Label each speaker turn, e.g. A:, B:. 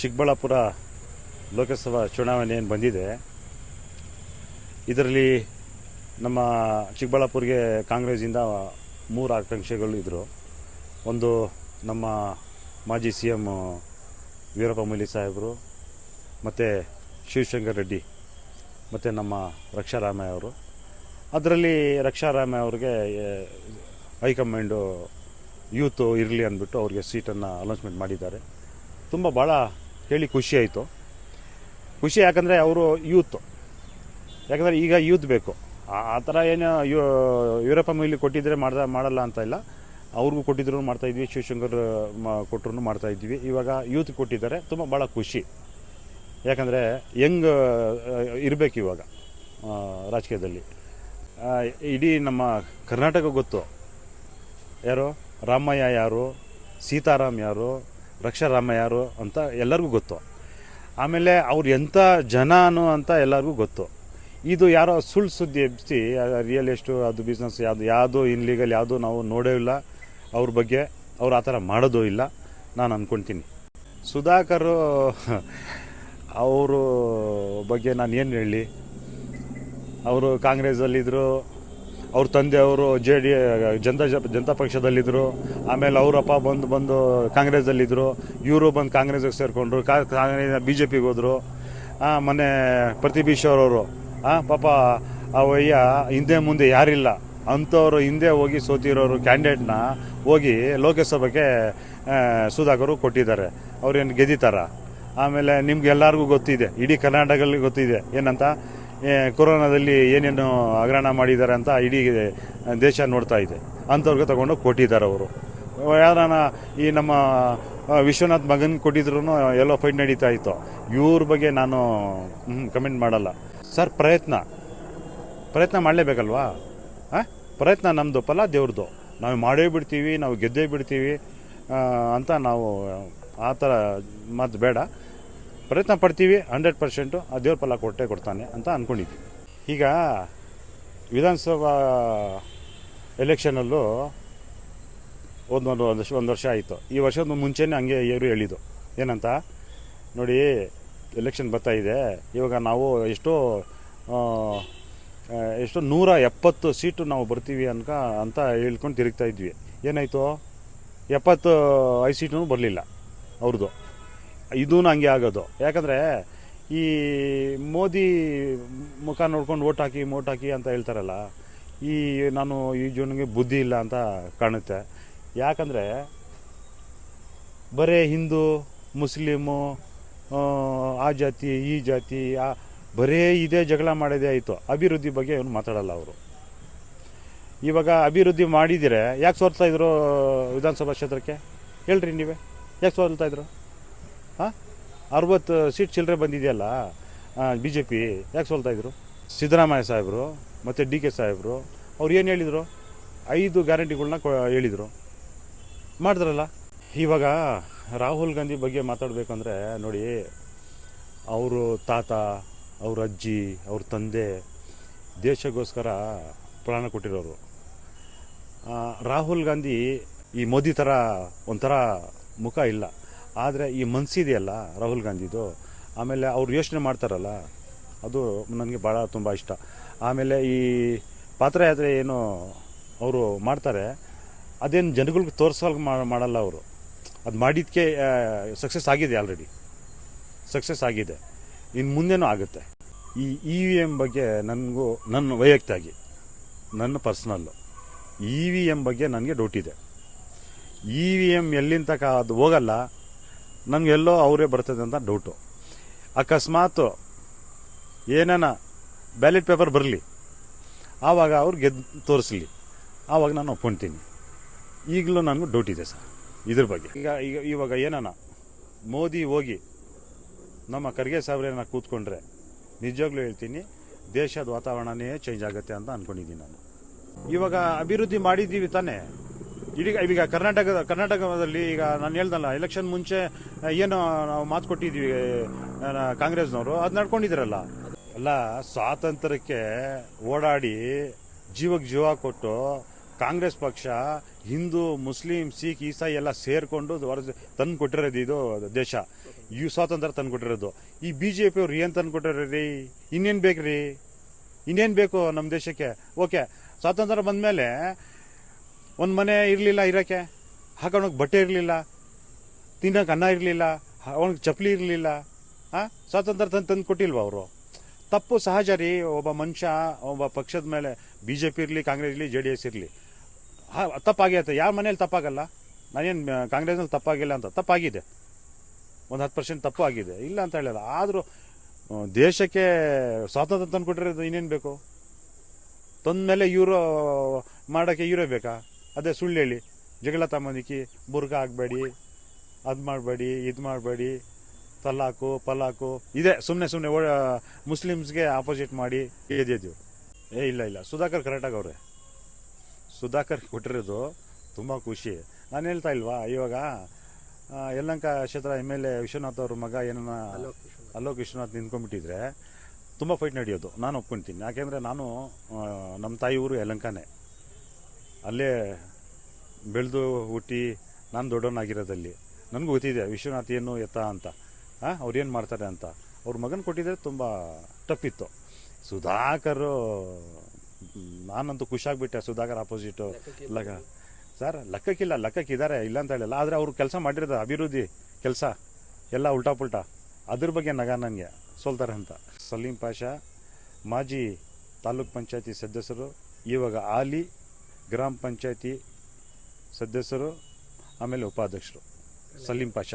A: ಚಿಕ್ಕಬಳ್ಳಾಪುರ ಲೋಕಸಭಾ ಚುನಾವಣೆ ಏನು ಬಂದಿದೆ, ಇದರಲ್ಲಿ ನಮ್ಮ ಚಿಕ್ಕಬಳ್ಳಾಪುರಿಗೆ ಕಾಂಗ್ರೆಸ್ಸಿಂದ ಮೂರು ಆಕಾಂಕ್ಷೆಗಳು ಇದ್ದರು ಒಂದು ನಮ್ಮ ಮಾಜಿ ಸಿ ಎಂ ವೀರಪ್ಪ ಮೊಯ್ಲಿ ಸಾಹೇಬರು, ಮತ್ತು ಶಿವಶಂಕರ್ ರೆಡ್ಡಿ, ಮತ್ತು ನಮ್ಮ ರಕ್ಷಾರಾಮಯ್ಯ ಅವರು. ಅದರಲ್ಲಿ ರಕ್ಷಾರಾಮಯ್ಯ ಅವ್ರಿಗೆ ಹೈಕಮಾಂಡು ಯೂತು ಇರಲಿ ಅಂದ್ಬಿಟ್ಟು ಅವ್ರಿಗೆ ಸೀಟನ್ನು ಅನೌನ್ಸ್ಮೆಂಟ್ ಮಾಡಿದ್ದಾರೆ. ತುಂಬ ಭಾಳ ಹೇಳಿ ಖುಷಿ ಆಯಿತು. ಖುಷಿ ಯಾಕಂದರೆ ಅವರು ಯೂತ್. ಯಾಕಂದರೆ ಈಗ ಯೂತ್ ಬೇಕು. ಆ- ಥರ ಏನು ಯು ವೀರಪ್ಪ ಕೊಟ್ಟಿದ್ದರೆ ಕೊಟ್ಟಿದ್ರೆ ಮಾಡ್ದ, ಮಾಡಲ್ಲ ಅಂತ ಇಲ್ಲ. ಅವ್ರಿಗೂ ಕೊಟ್ಟಿದ್ರು ಮಾಡ್ತಾಯಿದ್ವಿ ಶಿವಶಂಕರ್, ಮ ಕೊಟ್ಟರು ಮಾಡ್ತಾಯಿದ್ವಿ ಇವಾಗ ಯೂತ್ ಕೊಟ್ಟಿದ್ದಾರೆ, ತುಂಬ ಭಾಳ ಖುಷಿ. ಯಾಕಂದರೆ ಯಂಗ್ ಇರಬೇಕು ಇವಾಗ ರಾಜಕೀಯದಲ್ಲಿ. ಇಡೀ ನಮ್ಮ ಕರ್ನಾಟಕ ಗೊತ್ತು. ಯಾರು? ರಾಮಯ್ಯ ಯಾರು? ಸೀತಾರಾಮ್ ಯಾರು? ರಕ್ಷಾರಾಮ ಯಾರು ಅಂತ ಎಲ್ಲರಿಗೂ ಗೊತ್ತು. ಆಮೇಲೆ ಅವ್ರು ಎಂಥ ಜನನು ಅಂತ ಎಲ್ಲರಿಗೂ ಗೊತ್ತು. ಇದು ಯಾರೋ ಸುಳ್ಳು ಸುದ್ದಿ ಎಬ್ಬಿಸಿ ರಿಯಲ್ ಎಷ್ಟು ಅದು ಬಿಸ್ನೆಸ್ ಯಾವುದು ಯಾವುದು ಇನ್ಲೀಗಲ್ ಯಾವುದು ನಾವು ನೋಡೇ ಇಲ್ಲ. ಅವ್ರ ಬಗ್ಗೆ ಅವ್ರು ಆ ಥರ ಮಾಡೋದು ಇಲ್ಲ. ನಾನು ಅಂದ್ಕೊಳ್ತೀನಿ ಸುಧಾಕರ್, ಅವರು ಬಗ್ಗೆ ನಾನು ಏನು ಹೇಳಲಿ ಅವರು ಕಾಂಗ್ರೆಸ್ಸಲ್ಲಿದ್ದರು ಅವ್ರ ತಂದೆಯವರು ಜೆ ಡಿ ಜನತಾ ಜನತಾ ಪಕ್ಷದಲ್ಲಿದ್ದರು ಆಮೇಲೆ ಅವರಪ್ಪ ಬಂದು ಬಂದು ಕಾಂಗ್ರೆಸ್ಸಲ್ಲಿದ್ದರು ಇವರು ಬಂದು ಕಾಂಗ್ರೆಸ್ಗೆ ಸೇರಿಕೊಂಡ್ರು ಕಾಂಗ್ರೆಸ್ ಬಿ ಜೆ ಪಿಗೆ ಹೋದರು ಮೊನ್ನೆ ಪ್ರತಿಭೀಶ್ವರ್ ಅವರು ಪಾಪ ಅವಯ್ಯ ಹಿಂದೆ ಮುಂದೆ ಯಾರಿಲ್ಲ. ಅಂಥವ್ರು ಹಿಂದೆ ಹೋಗಿ ಸೋತಿರೋರು ಕ್ಯಾಂಡಿಡೇಟ್ನ ಹೋಗಿ ಲೋಕಸಭೆಗೆ ಸುಧಾಕರು ಕೊಟ್ಟಿದ್ದಾರೆ. ಅವ್ರೇನು ಗೆದ್ದಿತಾರ ಆಮೇಲೆ ನಿಮ್ಗೆ ಎಲ್ಲರಿಗೂ ಗೊತ್ತಿದೆ, ಇಡೀ ಕರ್ನಾಟಕದಲ್ಲಿ ಗೊತ್ತಿದೆ. ಏನಂತ? ಕೊರೋನಾದಲ್ಲಿ ಏನೇನು ಹಗರಣ ಮಾಡಿದ್ದಾರೆ ಅಂತ ಇಡೀ ದೇಶ ನೋಡ್ತಾ ಇದೆ. ಅಂಥವ್ರಿಗೆ ತಗೊಂಡು ಕೊಟ್ಟಿದ್ದಾರೆ ಅವರು. ಯಾರನ್ನ ಈ ನಮ್ಮ ವಿಶ್ವನಾಥ್ ಮಗನ್ ಕೊಟ್ಟಿದ್ರು ಎಲ್ಲೋ ಫೈಟ್ ನಡೀತಾ ಇತ್ತು. ಇವ್ರ ಬಗ್ಗೆ ನಾನು ಕಮೆಂಟ್ ಮಾಡಲ್ಲ. ಸರ್, ಪ್ರಯತ್ನ. ಪ್ರಯತ್ನ ಮಾಡಲೇಬೇಕಲ್ವಾ? ಹಾಂ ಪ್ರಯತ್ನ ನಮ್ಮದು ಫಲ ದೇವ್ರದ್ದು ನಾವು ಮಾಡೇ ಬಿಡ್ತೀವಿ, ನಾವು ಗೆದ್ದೇ ಬಿಡ್ತೀವಿ ಅಂತ ನಾವು ಆ ಥರ ಮಾತು ಬೇಡ. ಪ್ರಯತ್ನ ಪಡ್ತೀವಿ ಹಂಡ್ರೆಡ್ ಪರ್ಸೆಂಟು ಆ ದೇವ್ರ ಫಲ ಕೊಟ್ಟೆ ಕೊಡ್ತಾನೆ ಅಂತ ಅಂದ್ಕೊಂಡಿದ್ವಿ ಈಗ ವಿಧಾನಸಭಾ ಎಲೆಕ್ಷನಲ್ಲೂ ಒಂದೊಂದು ಒಂದು ವರ್ಷ ಒಂದು ವರ್ಷ ಆಯಿತು. ಈ ವರ್ಷದ ಮುಂಚೆನೇ ಹಂಗೆ ಇವರು ಹೇಳಿದ್ದು ಏನಂತ? ನೋಡಿ ಎಲೆಕ್ಷನ್ ಬರ್ತಾ ಇದೆ. ಇವಾಗ ನಾವು ಎಷ್ಟೋ ಎಷ್ಟೋ ನೂರ ಎಪ್ಪತ್ತು ಸೀಟು ನಾವು ಬರ್ತೀವಿ ಅನ್ಕ, ಅಂತ ಹೇಳ್ಕೊಂಡು ತಿರುಗ್ತಾ ಇದ್ವಿ. ಏನಾಯಿತು? ಎಪ್ಪತ್ತು ಐದು ಸೀಟು ಬರಲಿಲ್ಲ ಅವ್ರದ್ದು ಇದೂ ಹಂಗೆ ಆಗೋದು. ಯಾಕಂದರೆ ಈ ಮೋದಿ ಮುಖ ನೋಡ್ಕೊಂಡು ಓಟ್ ಹಾಕಿ ಮೋಟ್ ಹಾಕಿ ಅಂತ ಹೇಳ್ತಾರಲ್ಲ ಈ ನಾನು ಈ ಜನಗೆ ಬುದ್ಧಿ ಇಲ್ಲ ಅಂತ ಕಾಣುತ್ತೆ. ಯಾಕಂದರೆ ಬರೇ ಹಿಂದೂ ಮುಸ್ಲಿಮು ಆ, ಆ ಜಾತಿ ಈ ಜಾತಿ ಆ ಬರೇ ಇದೇ ಜಗಳ ಮಾಡೋದೇ ಆಯಿತು. ಅಭಿವೃದ್ಧಿ ಬಗ್ಗೆ ಇವನು ಮಾತಾಡಲ್ಲ ಅವರು. ಇವಾಗ ಅಭಿವೃದ್ಧಿ ಮಾಡಿದರೆ ಯಾಕೆ ಸೋಲ್ತಾ ಇದ್ರು ವಿಧಾನಸಭಾ ಕ್ಷೇತ್ರಕ್ಕೆ? ಹೇಳ್ರಿ ನೀವೇ. ಯಾಕೆ ಸೋಲ್ತಾ ಇದ್ರು? ಹಾಂ ಅರವತ್ತು ಸೀಟ್ ಚಿಲ್ಲರೆ ಬಂದಿದೆಯಲ್ಲ ಬಿ ಜೆ ಪಿ ಯಾಕೆ ಸೋಲ್ತಾ ಇದ್ರು? ಸಿದ್ದರಾಮಯ್ಯ ಸಾಹೇಬರು ಮತ್ತು ಡಿ ಕೆ ಸಾಹೇಬರು, ಅವ್ರು ಏನು ಹೇಳಿದರು? ಐದು ಗ್ಯಾರಂಟಿಗಳನ್ನ ಹೇಳಿದರು. ಮಾಡಿದ್ರಲ್ಲ? ಇವಾಗ ರಾಹುಲ್ ಗಾಂಧಿ ಬಗ್ಗೆ ಮಾತಾಡಬೇಕಂದ್ರೆ ನೋಡಿ, ಅವರು ತಾತ, ಅವ್ರ ಅಜ್ಜಿ, ಅವ್ರ ತಂದೆ ದೇಶಕ್ಕೋಸ್ಕರ ಪ್ರಾಣ ಕೊಟ್ಟಿರೋರು. ರಾಹುಲ್ ಗಾಂಧಿ ಈ ಮೋದಿ ಥರ ಒಂಥರ ಮುಖ ಇಲ್ಲ. ಆದರೆ ಈ ಮನಸ್ಸಿದೆಯಲ್ಲ ರಾಹುಲ್ ಗಾಂಧಿದು, ಆಮೇಲೆ ಅವ್ರು ಯೋಚನೆ ಮಾಡ್ತಾರಲ್ಲ, ಅದು ನನಗೆ ಭಾಳ ತುಂಬ ಇಷ್ಟ. ಆಮೇಲೆ ಈ ಪಾತ್ರಯಾತ್ರೆ ಏನು ಅವರು ಮಾಡ್ತಾರೆ, ಅದೇನು ಜನಗಳಿಗೆ ತೋರಿಸೋಲ್ಗೆ ಮಾಡಲ್ಲ ಅವರು. ಅದು ಮಾಡಿದ್ದಕ್ಕೆ ಸಕ್ಸಸ್ ಆಗಿದೆ ಆಲ್ರೆಡಿ ಸಕ್ಸಸ್ ಆಗಿದೆ. ಇನ್ನು ಮುಂದೆನೂ ಆಗುತ್ತೆ. ಈ ಇ ವಿ ಎಂ ಬಗ್ಗೆ ನನಗೂ ನನ್ನ ವೈಯಕ್ತಾಗಿ, ನನ್ನ ಪರ್ಸ್ನಲ್ಲು ಇ ವಿ ಎಂ ಬಗ್ಗೆ ನನಗೆ ಡೌಟ್ ಇದೆ. ಇ ವಿ ಎಂ ಎಲ್ಲಿಂದ ಅದು ಹೋಗಲ್ಲ ನನಗೆಲ್ಲೋ ಅವರೇ ಬರ್ತದೆ ಅಂತ ಡೌಟು ಅಕಸ್ಮಾತ್ ಏನೇನ ಬ್ಯಾಲೆಟ್ ಪೇಪರ್ ಬರಲಿ, ಆವಾಗ ಅವ್ರು ಗೆದ್ದು ತೋರಿಸ್ಲಿ. ಆವಾಗ ನಾನು ಒಪ್ಕೊಂತೀನಿ. ಈಗಲೂ ನನಗೂ ಡೌಟ್ ಇದೆ ಸರ್, ಇದ್ರ ಬಗ್ಗೆ. ಈಗ ಈಗ, ಇವಾಗ ಏನಾನ? ಮೋದಿ ಹೋಗಿ ನಮ್ಮ ಖರ್ಗೆ ಸಾಹೇಬ್ರೇನ ಕೂತ್ಕೊಂಡ್ರೆ ನಿಜವಾಗ್ಲೂ ಹೇಳ್ತೀನಿ, ದೇಶದ ವಾತಾವರಣನೇ ಚೇಂಜ್ ಆಗುತ್ತೆ ಅಂತ ಅಂದ್ಕೊಂಡಿದ್ದೀನಿ ನಾನು. ಇವಾಗ ಅಭಿವೃದ್ಧಿ ಮಾಡಿದ್ದೀವಿ ತಾನೇ ಇಡೀ ಈಗ ಕರ್ನಾಟಕದ ಕರ್ನಾಟಕದಲ್ಲಿ ಈಗ ನಾನು ಹೇಳ್ದಲ್ಲ ಎಲೆಕ್ಷನ್ ಮುಂಚೆ ಏನು ನಾವು ಮಾತು ಕೊಟ್ಟಿದ್ವಿ ಕಾಂಗ್ರೆಸ್ನವರು, ಅದು ನಡ್ಕೊಂಡಿದ್ರಲ್ಲ. ಅಲ್ಲ ಸ್ವಾತಂತ್ರ್ಯಕ್ಕೆ ಓಡಾಡಿ ಜೀವಕ್ಕೆ ಜೀವ ಕೊಟ್ಟು ಕಾಂಗ್ರೆಸ್ ಪಕ್ಷ, ಹಿಂದೂ, ಮುಸ್ಲಿಂ, ಸಿಖ್, ಈಸಾಯಿ ಎಲ್ಲ ಸೇರಿಕೊಂಡು ತಂದು ಕೊಟ್ಟಿರೋದು ಇದು ದೇಶ. ಈ ಸ್ವಾತಂತ್ರ್ಯ ತಂದು ಕೊಟ್ಟಿರೋದು. ಈ ಬಿ ಜೆ ಪಿಯವ್ರು ಏನು ತಂದು ಕೊಟ್ಟಿರಿ ಇನ್ನೇನು ಬೇಕು ರೀ ಇನ್ನೇನು ಬೇಕು ನಮ್ಮ ದೇಶಕ್ಕೆ? ಓಕೆ, ಸ್ವಾತಂತ್ರ್ಯ ಬಂದಮೇಲೆ ಒಂದು ಮನೆ ಇರಲಿಲ್ಲ ಇರೋಕ್ಕೆ ಹಾಕೊಳಕ್ಕೆ ಬಟ್ಟೆ ಇರಲಿಲ್ಲ, ತಿನ್ನೋಕೆ ಅನ್ನ ಇರಲಿಲ್ಲ ಅವನಿಗೆ ಚಪ್ಪಲಿ ಇರಲಿಲ್ಲ ಹಾಂ ಸ್ವಾತಂತ್ರ್ಯ ತಂದು ತಂದು ಕೊಟ್ಟಿಲ್ವ ಅವರು? ತಪ್ಪು ಸಹಜ ರೀ ಒಬ್ಬ ಮನುಷ್ಯ, ಒಬ್ಬ ಪಕ್ಷದ ಮೇಲೆ ಬಿ ಜೆ ಪಿ ಇರಲಿ, ಕಾಂಗ್ರೆಸ್ ಇರಲಿ, ಜೆ ಡಿ ಎಸ್ ಇರಲಿ. ತಪ್ಪಾಗೈತೆ. ಯಾರ ಮನೇಲಿ ತಪ್ಪಾಗಲ್ಲ? ನಾನೇನು ಕಾಂಗ್ರೆಸ್ನಲ್ಲಿ ತಪ್ಪಾಗಿಲ್ಲ ಅಂತ. ತಪ್ಪಾಗಿದೆ. ಒಂದು ಹತ್ತು ಪರ್ಸೆಂಟ್ ತಪ್ಪು ಆಗಿದೆ. ಇಲ್ಲ ಅಂತ ಹೇಳಲ್ಲ. ಆದರೂ ದೇಶಕ್ಕೆ ಸ್ವಾತಂತ್ರ್ಯ ತಂದು ಕೊಟ್ಟಿರೋದು ಇನ್ನೇನು ಬೇಕು? ತಂದ ಮೇಲೆ ಇವರು ಮಾಡೋಕ್ಕೆ ಇವರೇ ಬೇಕಾ? ಅದೇ ಸುಳ್ಳು ಹೇಳಿ. ಜಗಳ ತಮ್ಮನಿಕ್ಕಿ ಬುರ್ಗ ಆಗಬೇಡಿ, ಅದು ಮಾಡಬೇಡಿ, ಇದು ಮಾಡಬೇಡಿ ತಲಾಕು ಪಲಾಕು ಇದೆ ಸುಮ್ಮನೆ ಸುಮ್ಮನೆ ಮುಸ್ಲಿಮ್ಸ್ಗೆ ಆಪೋಸಿಟ್ ಮಾಡಿ ಎದ್ದಿದ್ದೀವಿ ಏ, ಇಲ್ಲ ಇಲ್ಲ, ಸುಧಾಕರ್ ಕರೆಕ್ಟಾಗಿ ಅವ್ರೆ. ಸುಧಾಕರ್ ಕೊಟ್ಟಿರೋದು ತುಂಬ ಖುಷಿ. ನಾನು ಹೇಳ್ತಾ ಇಲ್ವಾ, ಇವಾಗ ಯಲ್ಲಂಕ ಕ್ಷೇತ್ರ ಎಂ ಎಲ್ ಎ ವಿಶ್ವನಾಥ್ ಅವ್ರ ಮಗ ಏನನ್ನ ಅಲೋಕ್ ವಿಶ್ವನಾಥ್ ನಿಂತ್ಕೊಂಡ್ಬಿಟ್ಟಿದ್ರೆ ತುಂಬ ಫೈಟ್ ನಡೆಯೋದು. ನಾನು ಒಪ್ಕೊಂತೀನಿ. ಯಾಕೆಂದರೆ ನಾನು ನಮ್ಮ ತಾಯಿ ಊರು ಯಲಹಂಕನೇ ಅಲ್ಲೇ ಬೆಳೆದು ಹುಟ್ಟಿ ನಾನು ದೊಡ್ಡವನಾಗಿರೋದಲ್ಲಿ. ನನಗೂ ಗೊತ್ತಿದೆ ವಿಶ್ವನಾಥ್ ಏನು ಎತ್ತ ಅಂತ. ಹಾಂ ಅವ್ರು ಏನು ಮಾಡ್ತಾರೆ ಅಂತ. ಅವ್ರ ಮಗನ ಕೊಟ್ಟಿದ್ರೆ ತುಂಬ ಟಫಿತ್ತು ಸುಧಾಕರ್ ನಾನಂತೂ ಖುಷಿಯಾಗ್ಬಿಟ್ಟೆ ಸುಧಾಕರ್ ಆಪೋಸಿಟು ಲಗ ಸರ್ ಲೆಕ್ಕಕ್ಕಿಲ್ಲ ಲೆಕ್ಕಕ್ಕಿದ್ದಾರೆ ಇಲ್ಲ ಅಂತ ಹೇಳಿಲ್ಲ. ಆದರೆ ಅವರು ಕೆಲಸ ಮಾಡಿರೋದು ಅಭಿವೃದ್ಧಿ ಕೆಲಸ ಎಲ್ಲ ಉಲ್ಟಾ ಪುಲ್ಟಾ. ಅದ್ರ ಬಗ್ಗೆ ನಗ ನನಗೆ ಸೋಲ್ತಾರೆ ಅಂತ. ಸಲೀಂ ಪಾಷಾ ಮಾಜಿ ತಾಲೂಕ್ ಪಂಚಾಯತಿ ಸದಸ್ಯರು ಇವಾಗ ಆಲಿ ಗ್ರಾಮ ಪಂಚಾಯತಿ ಸದಸ್ಯರು ಆಮೇಲೆ ಉಪಾಧ್ಯಕ್ಷರು. ಸಲೀಂ ಪಾಷಾ.